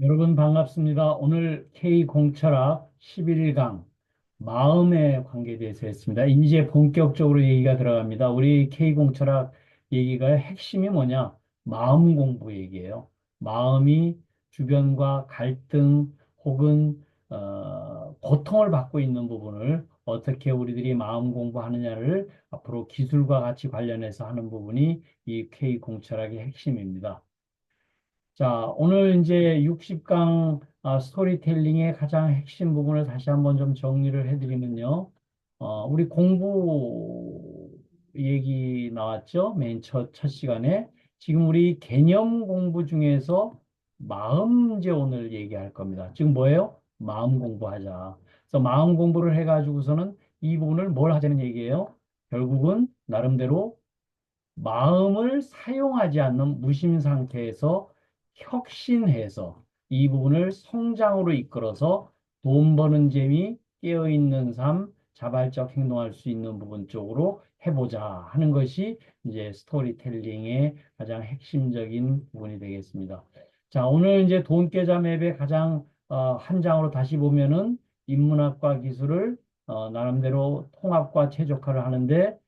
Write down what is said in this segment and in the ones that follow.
여러분 반갑습니다. 오늘 K공철학 11강 마음의 관계에 대해서 했습니다. 이제 본격적으로 얘기가 들어갑니다. 우리 K공철학 얘기가 핵심이 뭐냐? 마음 공부 얘기예요. 마음이 주변과 갈등 혹은 어, 고통을 받고 있는 부분을 어떻게 우리들이 마음 공부하느냐를 앞으로 기술과 같이 관련해서 하는 부분이 이 K공철학의 핵심입니다. 자, 오늘 이제 60강 아, 스토리텔링의 가장 핵심 부분을 다시 한번 좀 정리를 해드리면요. 어, 우리 공부 얘기 나왔죠? 맨 첫, 첫 시간에. 지금 우리 개념 공부 중에서 마음 이제 오늘 얘기할 겁니다. 지금 뭐예요? 마음 공부하자. 그래서 마음 공부를 해가지고서는 이 부분을 뭘 하자는 얘기예요? 결국은 나름대로 마음을 사용하지 않는 무심 상태에서 혁신해서 이 부분을 성장으로 이끌어서 돈 버는 재미, 깨어있는 삶, 자발적 행동할 수 있는 부분 쪽으로 해보자 하는 것이 이제 스토리텔링의 가장 핵심적인 부분이 되겠습니다. 자, 오늘 이제 돈 깨자 맵의 가장 어, 한 장으로 다시 보면은 인문학과 기술을 어, 나름대로 통합과 최적화를 하는데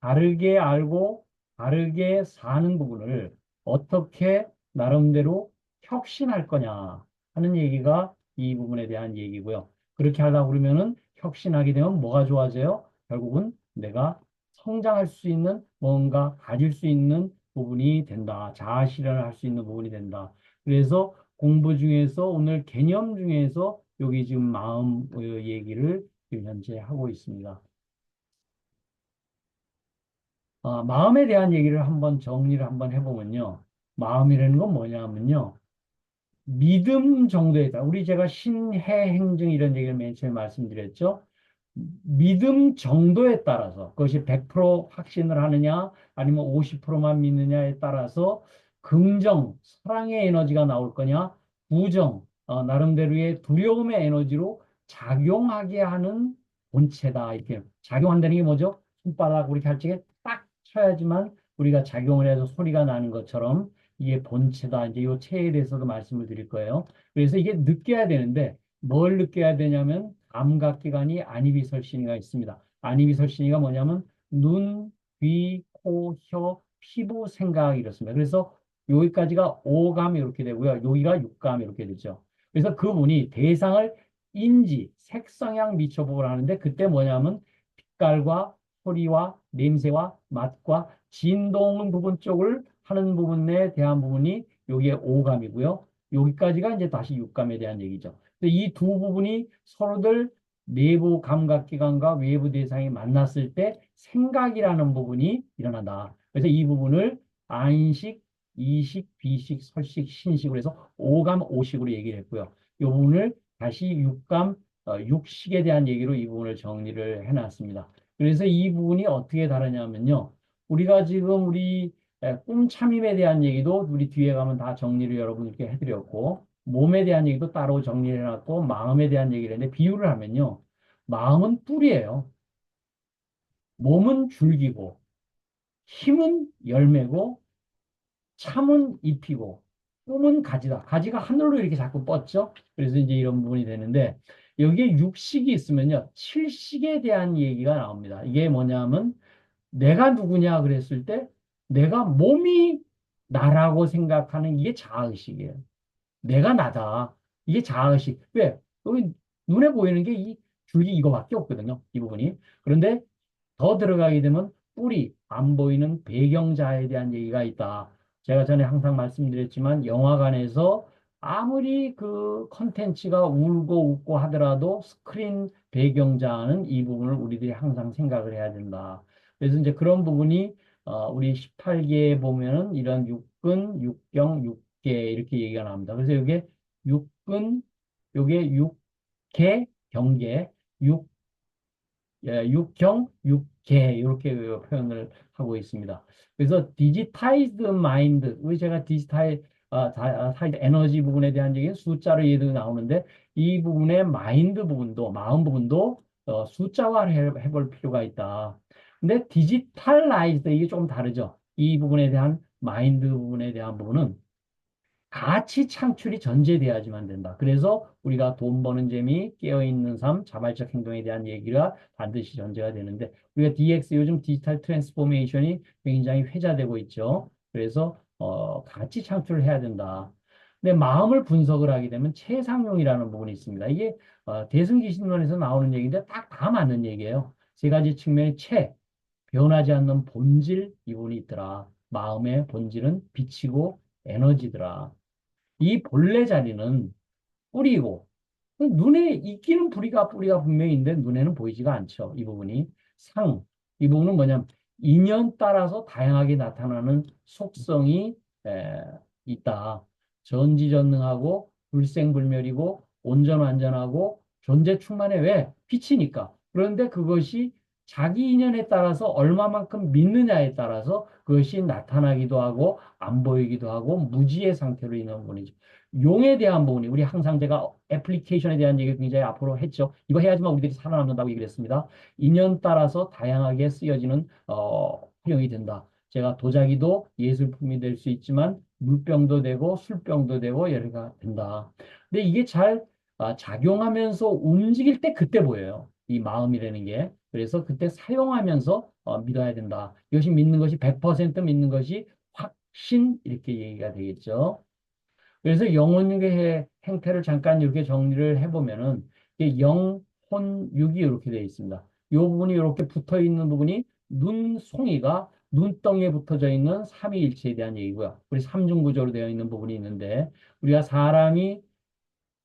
다르게 알고 다르게 사는 부분을 어떻게 나름대로 혁신할 거냐 하는 얘기가 이 부분에 대한 얘기고요. 그렇게 하다 그러면은 혁신하게 되면 뭐가 좋아져요? 결국은 내가 성장할 수 있는 뭔가 가질 수 있는 부분이 된다. 자아 실현을 할 수 있는 부분이 된다. 그래서 공부 중에서 오늘 개념 중에서 여기 지금 마음 얘기를 현재 하고 있습니다. 아, 마음에 대한 얘기를 한번 정리를 한번 해보면요. 마음이라는 건 뭐냐면요. 믿음 정도에 따라, 우리 제가 신해 행정 이런 얘기를 맨 처음에 말씀드렸죠. 믿음 정도에 따라서 그것이 100% 확신을 하느냐 아니면 50%만 믿느냐에 따라서 긍정, 사랑의 에너지가 나올 거냐 부정, 어, 나름대로의 두려움의 에너지로 작용하게 하는 본체다 이렇게 작용한다는 게 뭐죠? 손바닥 우리 할 적에 딱 쳐야지만 우리가 작용을 해서 소리가 나는 것처럼 이게 본체다. 이제 이 체에 대해서도 말씀을 드릴 거예요. 그래서 이게 느껴야 되는데 뭘 느껴야 되냐면 감각기관이 안이비설신이가 있습니다. 안이비설신이가 뭐냐면 눈, 귀, 코, 혀, 피부, 생각 이렇습니다. 그래서 여기까지가 오감 이렇게 되고요. 여기가 육감 이렇게 되죠. 그래서 그분이 대상을 인지, 색성향 미쳐보고 하는데 그때 뭐냐면 빛깔과 소리와 냄새와 맛과 진동 부분 쪽을 하는 부분에 대한 부분이 여기에 오감이고요. 여기까지가 이제 다시 육감에 대한 얘기죠. 이 두 부분이 서로들 내부 감각기관과 외부 대상이 만났을 때 생각이라는 부분이 일어난다. 그래서 이 부분을 안식, 이식, 비식, 설식, 신식으로 해서 오감, 오식으로 얘기를 했고요. 이 부분을 다시 육감, 어, 육식에 대한 얘기로 이 부분을 정리를 해놨습니다. 그래서 이 부분이 어떻게 다르냐면요. 우리가 지금 우리 꿈 참임에 대한 얘기도 우리 뒤에 가면 다 정리를 여러분께 해드렸고 몸에 대한 얘기도 따로 정리를 해놨고 마음에 대한 얘기를 했는데 비유를 하면요. 마음은 뿌리예요. 몸은 줄기고 힘은 열매고 참은 잎이고 꿈은 가지다. 가지가 하늘로 이렇게 자꾸 뻗죠. 그래서 이제 이런 부분이 되는데 여기에 육식이 있으면요. 칠식에 대한 얘기가 나옵니다. 이게 뭐냐면 내가 누구냐 그랬을 때 내가 몸이 나라고 생각하는 이게 자아의식이에요. 내가 나다. 이게 자아의식. 왜? 여기 눈에 보이는 게 이 줄기 이거밖에 없거든요. 이 부분이. 그런데 더 들어가게 되면 뿌리, 안 보이는 배경자에 대한 얘기가 있다. 제가 전에 항상 말씀드렸지만 영화관에서 아무리 그 컨텐츠가 울고 웃고 하더라도 스크린 배경자는 이 부분을 우리들이 항상 생각을 해야 된다. 그래서 이제 그런 부분이 어, 우리 18개에 보면은 이런 육근, 육경, 육계 이렇게 얘기가 나옵니다. 그래서 이게 육근, 요게 육계, 경계, 육, 예, 육경, 육계 이렇게 표현을 하고 있습니다. 그래서 디지타이즈드 마인드, 우리 제가 디지타이 아, 다, 아, 에너지 부분에 대한 얘기는 숫자로 얘도 나오는데 이 부분의 마인드 부분도 마음 부분도 어, 숫자화를 해, 해볼 필요가 있다. 근데 디지털라이즈드 이게 조금 다르죠. 이 부분에 대한 마인드 부분에 대한 부분은 가치 창출이 전제돼야지만 된다. 그래서 우리가 돈 버는 재미, 깨어있는 삶, 자발적 행동에 대한 얘기가 반드시 전제가 되는데 우리가 DX 요즘 디지털 트랜스포메이션이 굉장히 회자되고 있죠. 그래서 어, 가치 창출을 해야 된다. 근데 마음을 분석을 하게 되면 최상용이라는 부분이 있습니다. 이게 어, 대승기신론에서 나오는 얘기인데 딱 다 맞는 얘기예요. 세 가지 측면의 최, 변하지 않는 본질 이 부분이 있더라. 마음의 본질은 빛이고 에너지더라. 이 본래 자리는 뿌리고 눈에 익히는 뿌리가 뿌리가 분명히 있는데 눈에는 보이지가 않죠. 이 부분이 상, 이 부분은 뭐냐면 인연 따라서 다양하게 나타나는 속성이 에, 있다. 전지전능하고 불생불멸이고 온전완전하고 존재 충만해. 왜? 빛이니까. 그런데 그것이 자기 인연에 따라서 얼마만큼 믿느냐에 따라서 그것이 나타나기도 하고 안 보이기도 하고 무지의 상태로 있는 부분이죠. 용에 대한 부분이 우리 항상 제가 애플리케이션에 대한 얘기 굉장히 앞으로 했죠. 이거 해야지만 우리들이 살아남는다고 얘기를 했습니다. 인연 따라서 다양하게 쓰여지는 어, 활용이 된다. 제가 도자기도 예술품이 될 수 있지만 물병도 되고 술병도 되고 여러 가지가 된다. 근데 이게 잘 아, 작용하면서 움직일 때 그때 보여요. 이 마음이라는 게. 그래서 그때 사용하면서 어, 믿어야 된다. 이것이 믿는 것이 100% 믿는 것이 확신 이렇게 얘기가 되겠죠. 그래서 영혼육의 행태를 잠깐 이렇게 정리를 해보면은 영, 혼, 육이 이렇게 되어 있습니다. 이 부분이 이렇게 붙어 있는 부분이 눈송이가 눈덩이에 붙어져 있는 삼위일체에 대한 얘기고요. 우리 삼중구조로 되어 있는 부분이 있는데 우리가 사람이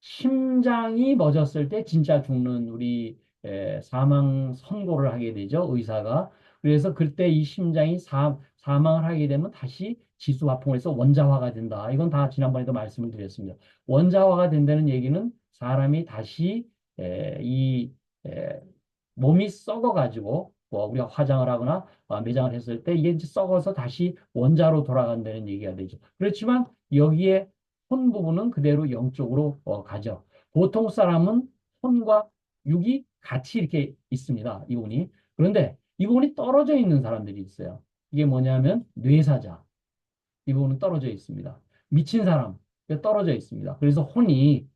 심장이 멎었을 때 진짜 죽는 우리 에, 사망 선고를 하게 되죠. 의사가. 그래서 그때 이 심장이 사, 사망을 하게 되면 다시 지수화풍을 해서 원자화가 된다. 이건 다 지난번에도 말씀을 드렸습니다. 원자화가 된다는 얘기는 사람이 다시 에, 이 에, 몸이 썩어가지고 뭐 우리가 화장을 하거나 어, 매장을 했을 때 이게 이제 썩어서 다시 원자로 돌아간다는 얘기가 되죠. 그렇지만 여기에 혼 부분은 그대로 영적으로 어, 가죠. 보통 사람은 혼과 육이 같이 이렇게 있습니다. 이 부분이. 그런데 이 부분이 떨어져 있는 사람들이 있어요. 이게 뭐냐면 뇌사자. 이 부분은 떨어져 있습니다. 미친 사람 떨어져 있습니다. 그래서 혼이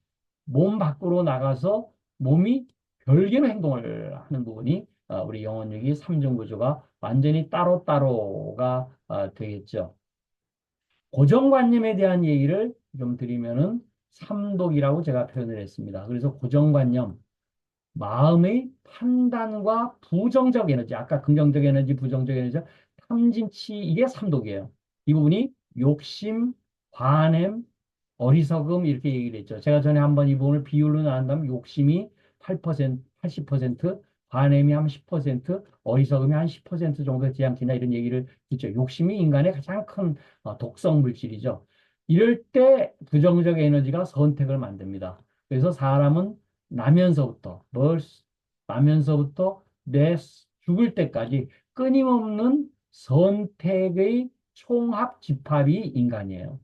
몸 밖으로 나가서 몸이 별개로 행동을 하는 부분이 어, 우리 영혼육이 삼중 구조가 완전히 따로따로가 어, 되겠죠. 고정관념에 대한 얘기를 좀 드리면은 삼독이라고 제가 표현을 했습니다. 그래서 고정관념, 마음의 판단과 부정적 에너지, 아까 긍정적 에너지, 부정적 에너지, 탐진치, 이게 삼독이에요. 이 부분이 욕심, 관냄, 어리석음 이렇게 얘기를 했죠. 제가 전에 한번 이 부분을 비율로 나눈다면 욕심이 8%, 80%, 관냄이 한 10%, 어리석음이 한 10% 정도 되지 않겠냐 이런 얘기를 했죠. 욕심이 인간의 가장 큰 어, 독성 물질이죠. 이럴 때 부정적 에너지가 선택을 만듭니다. 그래서 사람은 나면서부터 뭘 나면서부터 내 죽을 때까지 끊임없는 선택의 총합 집합이 인간이에요.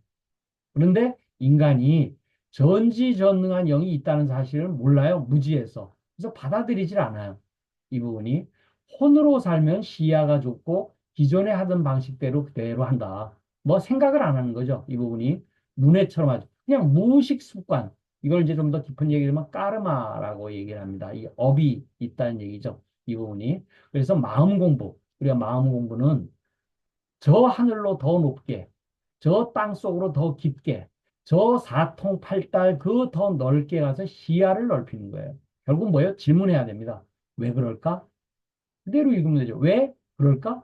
그런데 인간이 전지전능한 영이 있다는 사실을 몰라요. 무지해서. 그래서 받아들이질 않아요. 이 부분이. 혼으로 살면 시야가 좁고 기존에 하던 방식대로 그대로 한다. 뭐 생각을 안 하는 거죠. 이 부분이. 눈에처럼 하죠. 그냥 무의식 습관. 이걸 이제 좀 더 깊은 얘기를 하면 까르마라고 얘기를 합니다. 이 업이 있다는 얘기죠. 이 부분이. 그래서 마음 공부. 우리가 마음 공부는 저 하늘로 더 높게, 저 땅 속으로 더 깊게, 저 사통팔달 그 더 넓게 가서 시야를 넓히는 거예요. 결국 뭐예요? 질문해야 됩니다. 왜 그럴까? 그대로 읽으면 되죠. 왜 그럴까?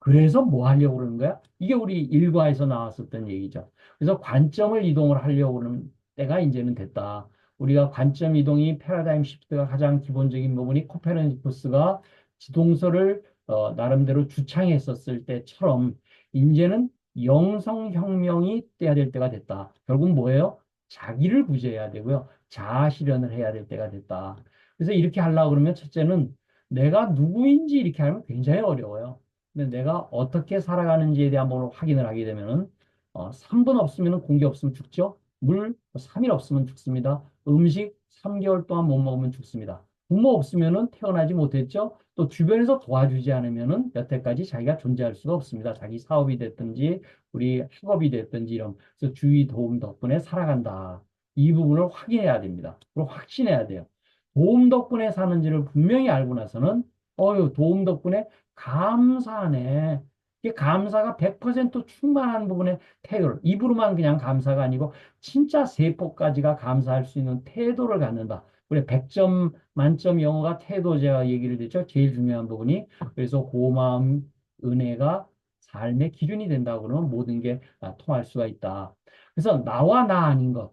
그래서 뭐 하려고 그러는 거야? 이게 우리 일과에서 나왔었던 얘기죠. 그래서 관점을 이동을 하려고 그러는 때가 이제는 됐다. 우리가 관점 이동이 패러다임 시프트가 가장 기본적인 부분이 코페르니쿠스가 지동설을 어, 나름대로 주창했었을 때처럼 이제는 영성혁명이 돼야 될 때가 됐다. 결국 뭐예요? 자기를 구제해야 되고요. 자아 실현을 해야 될 때가 됐다. 그래서 이렇게 하려고 그러면 첫째는 내가 누구인지 이렇게 하면 굉장히 어려워요. 근데 내가 어떻게 살아가는지에 대한 걸 확인을 하게 되면은 어, 3분 없으면 공기 없으면 죽죠. 물 3일 없으면 죽습니다. 음식 3개월 동안 못 먹으면 죽습니다. 부모 없으면은 태어나지 못했죠. 또 주변에서 도와주지 않으면은 여태까지 자기가 존재할 수가 없습니다. 자기 사업이 됐든지 우리 학업이 됐든지 이런 그래서 주위 도움 덕분에 살아간다. 이 부분을 확인해야 됩니다. 그리고 확신해야 돼요. 도움 덕분에 사는지를 분명히 알고 나서는 어유 도움 덕분에 감사하네. 이게 감사가 100% 충만한 부분에 태도를 입으로만 그냥 감사가 아니고 진짜 세포까지가 감사할 수 있는 태도를 갖는다. 그래 100점 만점 영어가 태도 제가 얘기를 드렸죠. 제일 중요한 부분이 그래서 고마움 은혜가 삶의 기준이 된다고 그러면 모든 게 아, 통할 수가 있다. 그래서 나와 나 아닌 것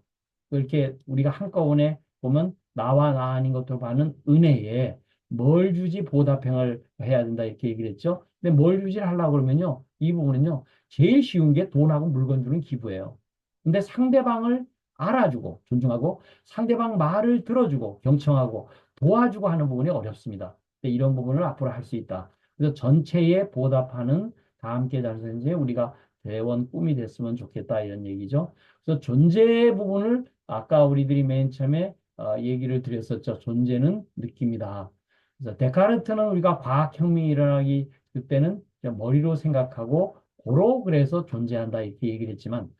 이렇게 우리가 한꺼번에 보면 나와 나 아닌 것으로 받는 은혜에 뭘 주지 보답행을 해야 된다 이렇게 얘기를 했죠. 근데 뭘 주지 하려고 그러면요. 이 부분은요. 제일 쉬운 게 돈하고 물건 주는 기부예요. 근데 상대방을 알아주고 존중하고 상대방 말을 들어주고 경청하고 도와주고 하는 부분이 어렵습니다. 근데 이런 부분을 앞으로 할 수 있다. 그래서 전체에 보답하는 다 함께 잘생제 우리가 대원 꿈이 됐으면 좋겠다 이런 얘기죠. 그래서 존재 부분을 아까 우리들이 맨 처음에 어, 얘기를 드렸었죠. 존재는 느낌이다. 그래서 데카르트는 우리가 과학혁명이 일어나기 그때는 머리로 생각하고 고로 그래서 존재한다 이렇게 얘기를 했지만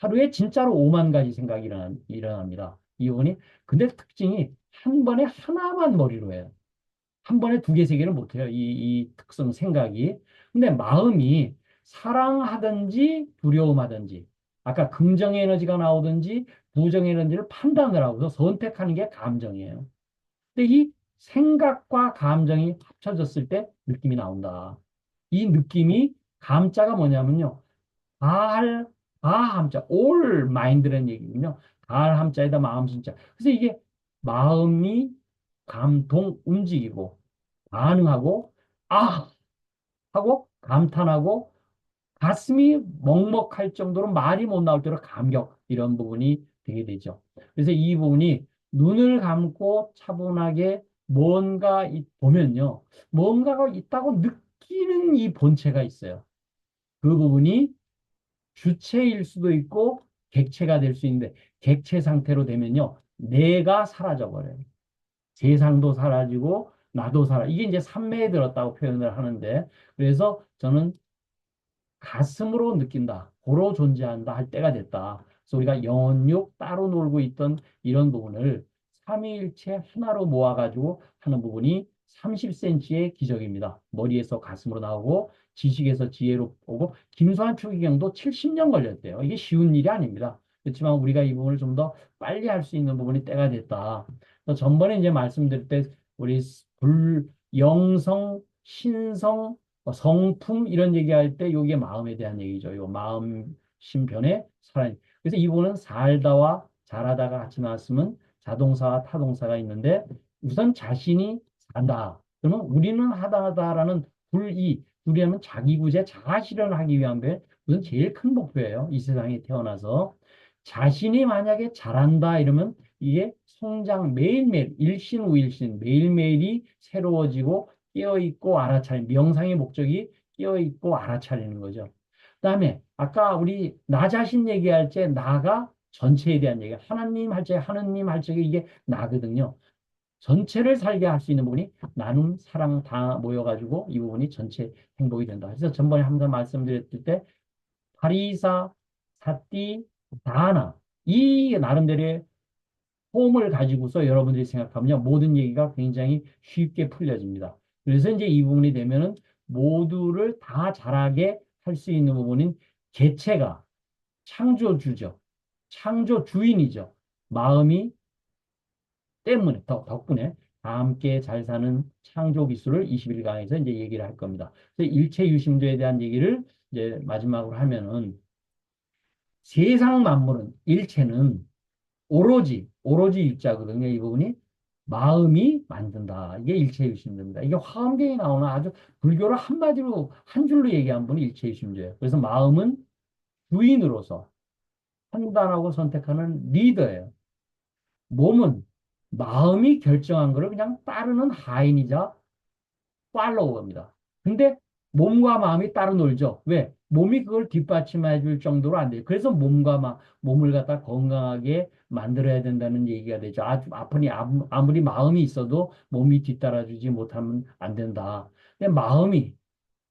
하루에 진짜로 5만 가지 생각이 일어나, 일어납니다. 이혼이 근데 특징이 한 번에 하나만 머리로 해요. 한 번에 두 개, 세 개를 못해요. 이, 이 특성 생각이. 근데 마음이 사랑하든지 두려움하든지 아까 긍정의 에너지가 나오든지 부정의 에너지를 판단을 하고서 선택하는 게 감정이에요. 근데 이 생각과 감정이 합쳐졌을 때 느낌이 나온다. 이 느낌이 감자가 뭐냐면요. 갈, 가함자, all mind라는 얘기군요. 갈 함자에다 마음 심자. 그래서 이게 마음이 감동 움직이고 반응하고 아 하고 감탄하고 가슴이 먹먹할 정도로 말이 못 나올 때로 감격 이런 부분이 되게 되죠. 그래서 이 부분이 눈을 감고 차분하게 뭔가 보면요. 뭔가가 있다고 느끼는 이 본체가 있어요. 그 부분이 주체일 수도 있고 객체가 될 수 있는데 객체 상태로 되면요. 내가 사라져 버려요. 세상도 사라지고 나도 살아. 이게 이제 삼매에 들었다고 표현을 하는데 그래서 저는 가슴으로 느낀다. 고로 존재한다 할 때가 됐다. 그래서 우리가 영혼육 따로 놀고 있던 이런 부분을 삼위일체 하나로 모아가지고 하는 부분이 30cm의 기적입니다. 머리에서 가슴으로 나오고 지식에서 지혜로 오고 김수환 추기경도 70년 걸렸대요. 이게 쉬운 일이 아닙니다. 그렇지만 우리가 이 부분을 좀 더 빨리 할 수 있는 부분이 때가 됐다. 전번에 이제 말씀드릴 때 우리 불, 영성, 신성, 뭐 성품 이런 얘기할 때 이게 마음에 대한 얘기죠. 요 마음 신편의 사람. 그래서 이 부분은 살다와 잘하다가 같이 나왔으면 자동사와 타동사가 있는데 우선 자신이 산다. 그러면 우리는 하다하다라는 불이 우리는 자기 구제 자아 실현하기 위한 게 우선 제일 큰 목표예요. 이 세상에 태어나서 자신이 만약에 잘한다 이러면 이게 성장 매일매일 일신 우일신 매일매일이 새로워지고 깨어있고 알아차리는 명상의 목적이 깨어있고 알아차리는 거죠. 그 다음에 아까 우리 나 자신 얘기할 때 나가 전체에 대한 얘기 하나님 할때 하나님 할 적에 이게 나거든요. 전체를 살게 할 수 있는 부분이 나눔, 사랑 다 모여가지고 이 부분이 전체 행복이 된다. 그래서 전번에 한번 말씀드렸을 때 파리사, 사띠, 다나 이 나름대로의 폼을 가지고서 여러분들이 생각하면요. 모든 얘기가 굉장히 쉽게 풀려집니다. 그래서 이제 이 부분이 되면은 모두를 다 잘하게 할 수 있는 부분인 개체가 창조주죠. 창조 주인이죠. 마음이 때문에, 덕, 덕분에 다 함께 잘 사는 창조 기술을 21강에서 이제 얘기를 할 겁니다. 그래서 일체 유심도에 대한 얘기를 이제 마지막으로 하면은 세상 만물은 일체는 오로지 오로지 일자거든요. 이 부분이 마음이 만든다. 이게 일체 유심조입니다. 이게 화엄경에 나오는 아주 불교를 한마디로 한 줄로 얘기한 분이 일체 유심조예요. 그래서 마음은 주인으로서 판단하고 선택하는 리더예요. 몸은 마음이 결정한 것을 그냥 따르는 하인이자 팔로워입니다. 근데 몸과 마음이 따로 놀죠. 왜? 몸이 그걸 뒷받침해 줄 정도로 안 돼요. 그래서 몸과 마, 몸을 갖다 건강하게 만들어야 된다는 얘기가 되죠. 아, 아프니 아무- 아무리 마음이 있어도 몸이 뒤따라 주지 못하면 안 된다. 근데 마음이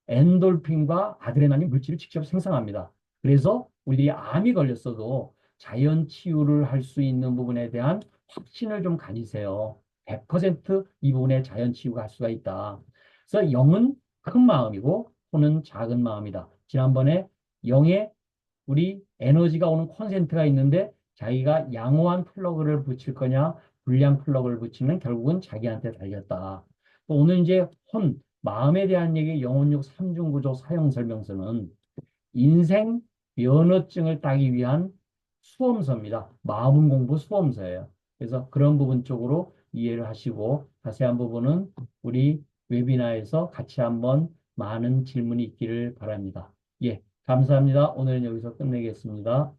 엔돌핀과 아드레날린 물질을 직접 생성합니다. 그래서 우리 암이 걸렸어도 자연 치유를 할 수 있는 부분에 대한 확신을 좀 가지세요. 100%이 부분에 자연 치유가 할 수가 있다. 그래서 영은 큰 마음이고 호는 작은 마음이다. 지난번에 영에 우리 에너지가 오는 콘센트가 있는데 자기가 양호한 플러그를 붙일 거냐 불량 플러그를 붙이면 결국은 자기한테 달렸다. 또 오늘 이제 혼 마음에 대한 얘기 영혼육 삼중구조 사용 설명서는 인생 면허증을 따기 위한 수험서입니다. 마음 공부 수험서예요. 그래서 그런 부분 쪽으로 이해를 하시고 자세한 부분은 우리 웨비나에서 같이 한번 많은 질문이 있기를 바랍니다. 예, 감사합니다. 오늘은 여기서 끝내겠습니다.